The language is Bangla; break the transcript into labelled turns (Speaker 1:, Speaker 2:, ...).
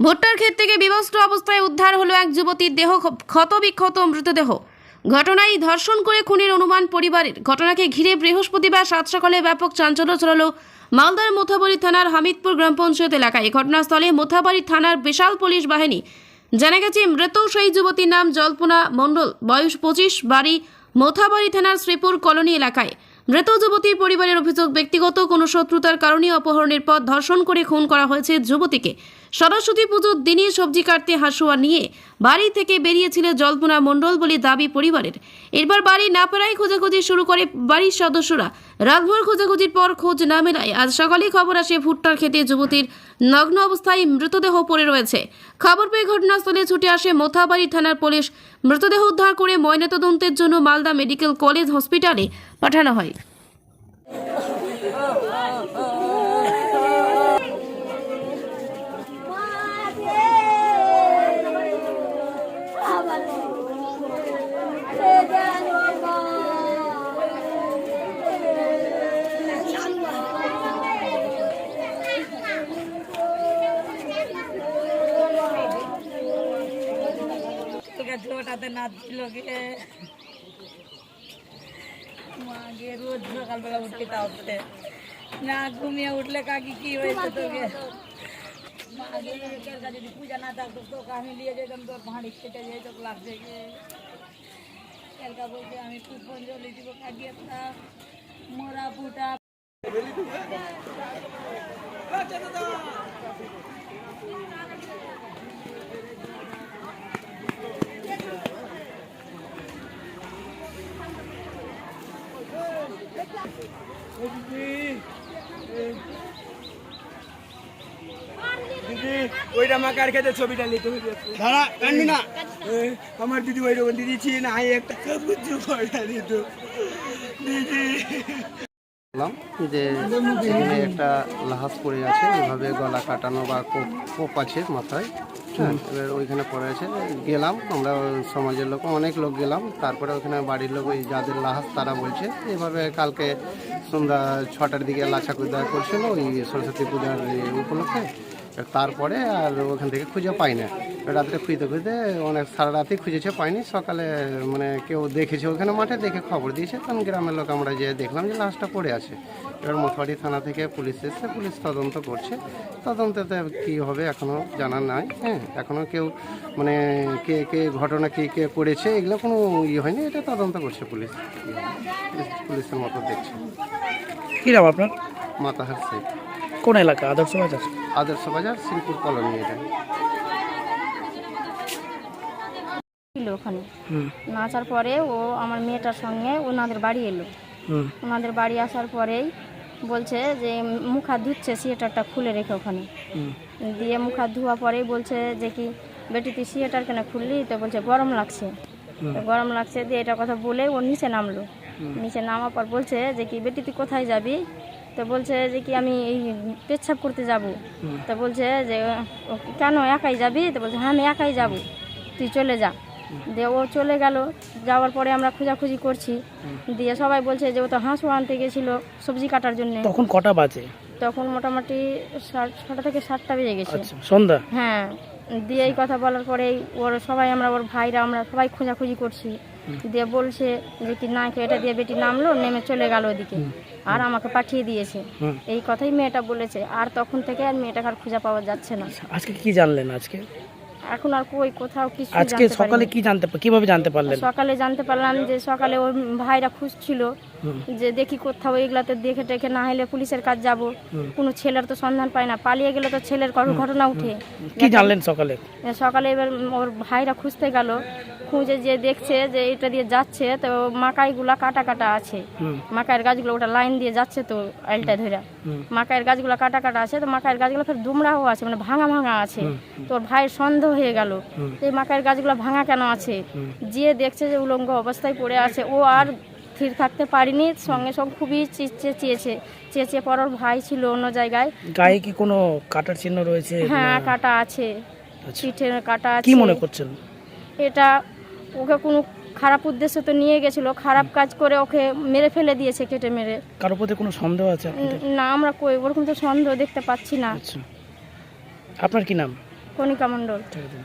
Speaker 1: ভুট্টার ক্ষেত থেকে বিবস্ত্র অবস্থায় উদ্ধার হলো এক যুবতীর দেহ ক্ষতবিক্ষত মৃতদেহ। ঘটনায় ধর্ষণ করে খুনের অনুমান পরিবারের। ঘটনাকে ঘিরে বৃহস্পতিবার সাত সকালে ব্যাপক চাঞ্চল্য ছড়ালো মালদার মোথাবাড়ি থানার হামিদপুর গ্রাম পঞ্চায়েত এলাকায়। ঘটনাস্থলে মোথাবাড়ি থানার বিশাল পুলিশ বাহিনী। জানা গেছে, মৃত সেই যুবতীর নাম জল্পনা মণ্ডল। বয়স পঁচিশ, বাড়ি মোথাবাড়ি থানার শ্রীপুর কলোনি এলাকায়। মৃত যুবতীর পরিবারের অভিযোগ, ব্যক্তিগত কোনো শত্রুতার কারণে অপহরণের পর ধর্ষণ করে খুন করা হয়েছে যুবতীকে। সরস্বতী পুজোর দিনে সবজি কাটতে হাসুয়া নিয়ে বাড়ি থেকে বেরিয়েছিল জল্পনা মণ্ডল বলে দাবি পরিবারের। এরপর বাড়ি না পেরাই খোঁজাখুঁজি শুরু করে বাড়ির সদস্যরা। রাতভর খোঁজাখুঁজির পর খোঁজ না মেলায় আজ সকালে খবর আসে ভুট্টার খেতে যুবতীর নগ্ন অবস্থায় মৃতদেহ পড়ে রয়েছে। খবর পেয়ে ঘটনাস্থলে ছুটে আসে মোথাবাড়ি থানার পুলিশ। মৃতদেহ উদ্ধার করে ময়নাতদন্তের জন্য মালদা মেডিকেল কলেজ হসপিটালে পাঠানো হয়।
Speaker 2: তোকে ছোটাতে নাচছিল গে। মাগে রোজ সকালবেলা উঠতে। তাওতে না, ঘুমিয়ে উঠলে কাকি কি হয়েছে তোকে? একের কাছে যদি পূজা না থাকতো, তোকে আমি নিয়ে যেতাম, তোর ভাঁড়ি খেটে যেয়ে তোকে লাগছে গে। এলকা বলতে আমি পুষ্পাঞ্জলি দিব কাকি একটা মোরা ফুটা
Speaker 3: দিদি ওইটা মাকার খেতে ছবিটা নিতে হবে
Speaker 4: দাঁড়া কান্দি না।
Speaker 3: আমার দিদি ওই রকম দিদি ছিল না আই একটা সবুজ পয়সা দিত দিদি।
Speaker 4: বললাম যে একটা লাহাস পড়ে আছে এভাবে গলা কাটানো বা কোপ কোপ আছে মাথায়। এবার ওইখানে পড়ে আছে। গেলাম, আমরা সমাজের লোক, অনেক লোক গেলাম। তারপরে ওইখানে বাড়ির লোক ওই যাদের লাহাস তারা বলছে, এভাবে কালকে সন্ধ্যা ছটার দিকে লাচা কুদা করছিল, ওই সরস্বতী পূজার উপলক্ষে। তারপরে আর ওখান থেকে খুঁজে পাই না। রাত্রে খুঁজতে খুঁজতে অনেক সারা রাতই খুঁজেছে পাইনি। সকালে মানে কেউ দেখেছে ওখানে মাঠে দেখে খবর দিয়েছে। তখন গ্রামের লোক আমরা যে দেখলাম যে লাশটা পড়ে আছে। এবার মথুয়ারি থানা থেকে পুলিশ এসছে পুলিশ তদন্ত করছে। তদন্ততে কী হবে এখনও জানা নাই হ্যাঁ। এখনও কেউ মানে কে কে ঘটনা কে কে করেছে এগুলো কোনো ইয়ে হয়নি। এটা তদন্ত করছে পুলিশ। পুলিশ- পুলিশের মতো দেখছে।
Speaker 5: কী নাম আপনার?
Speaker 4: মাতাহার শেখ।
Speaker 5: কোন এলাকা? আদর্শ বাজার?
Speaker 4: আদর্শ বাজার শ্রীপুর কলোনি এটা।
Speaker 6: ছিল ওখানে। নাচার পরে ও আমার মেয়েটার সঙ্গে ওনাদের বাড়ি এলো। ওনাদের বাড়ি আসার পরেই বলছে যে মুখ হাত ধুচ্ছে সিয়েটারটা খুলে রেখে ওখানে। দিয়ে মুখ হাত ধোয়া পরেই বলছে যে কি বেটি তুই সিয়েটার কেন খুললি? তো বলছে গরম লাগছে। গরম লাগছে দিয়ে এটা কথা বলে ও নিচে নামলো। নিচে নামার পর বলছে যে কি বেটি তুই কোথায় যাবি? তো বলছে যে কি আমি এই পেচ্ছাপ করতে যাব। তো বলছে যে ও, কেন একাই যাবি? তো বলছে হ্যাঁ আমি একাই যাব। তুই চলে যা। দিয়ে ও চলে গেল যাওয়ার পরে আমরা খোঁজাখুঁজি করছি। দিয়ে সবাই বলছে যে ও তো হাঁসও আনতে গেছিল সবজি কাটার জন্য।
Speaker 5: তখন কটা বাজে?
Speaker 6: তখন মোটামুটি ছটা থেকে সাতটা বেজে গেছে।
Speaker 5: আচ্ছা সন্ধ্যা?
Speaker 6: হ্যাঁ দিয়ে এই কথা বলার পরেই ওর সবাই আমরা ওর ভাইরা আমরা সবাই খোঁজাখুঁজি করছি। দিয়ে বলছে যে কি না কে এটা দিয়ে বেটি নামলো নেমে চলে গেল ওদিকে। আর আমাকে পাঠিয়ে দিয়েছে। এই কথাই মেয়েটা বলেছে। আর তখন থেকে আর মেয়েটাকে আর খুঁজে পাওয়া যাচ্ছে না।
Speaker 5: আজকে কি জানলেন আজকে?
Speaker 6: এখন আর কই কোথাও কিছু
Speaker 5: আজকে সকালে কি জানতে কীভাবে জানতে পারলেন?
Speaker 6: সকালে জানতে পারলাম যে সকালে ওর ভাইরা খুঁজছিল যে দেখি কোথাও এগুলাতে দেখে টেখে না হলে পুলিশের কাজ যাব। কোনো ছেলের তো সন্ধান পায় না। পালিয়ে গেলে তো ছেলের ঘটনা উঠে।
Speaker 5: কি জানলেন সকালে?
Speaker 6: সকালে এবার ওর ভাইরা খুঁজতে গেল। খুঁজে যে দেখছে যে এটা দিয়ে যাচ্ছে তো মাকাইগুলা কাটা কাটা আছে। মাকাইয়ের গাছগুলো ওটা লাইন দিয়ে যাচ্ছে তো আলটা ধরে। মাকাইয়ের গাছগুলো কাটা কাটা আছে তো মাকাইয়ের গাছগুলো ফের দুমড়াও আছে মানে ভাঙা ভাঙা আছে। তোর ভাইয়ের সন্দেহ হয়ে গেল এই মাকাইয়ের গাছগুলো ভাঙা কেন আছে? যে দেখছে যে উলঙ্গ অবস্থায় পড়ে আছে ও আর স্থির থাকতে পারিনি সঙ্গে সঙ্গে খুবই চেঁচে চেয়েছে চেঁচে পর ওর ভাই ছিল অন্য জায়গায়।
Speaker 5: গায়ে কি কোনো কাটার চিহ্ন রয়েছে?
Speaker 6: হ্যাঁ কাটা আছে
Speaker 5: আচ্ছা।
Speaker 6: পিঠে কাটা আছে।
Speaker 5: কি মনে করছেন?
Speaker 6: এটা ওকে কোনো খারাপ উদ্দেশ্য তো নিয়ে গেছিল খারাপ কাজ করে ওকে মেরে ফেলে দিয়েছে কেটে মেরে।
Speaker 5: কারোর প্রতি কোনো সন্দেহ আছে
Speaker 6: না আমরা কই ওরকম তো সন্দেহ দেখতে পাচ্ছি না।
Speaker 5: আচ্ছা। আপনার কি নাম?
Speaker 6: কণিকা মণ্ডল।
Speaker 5: ঠিক আছে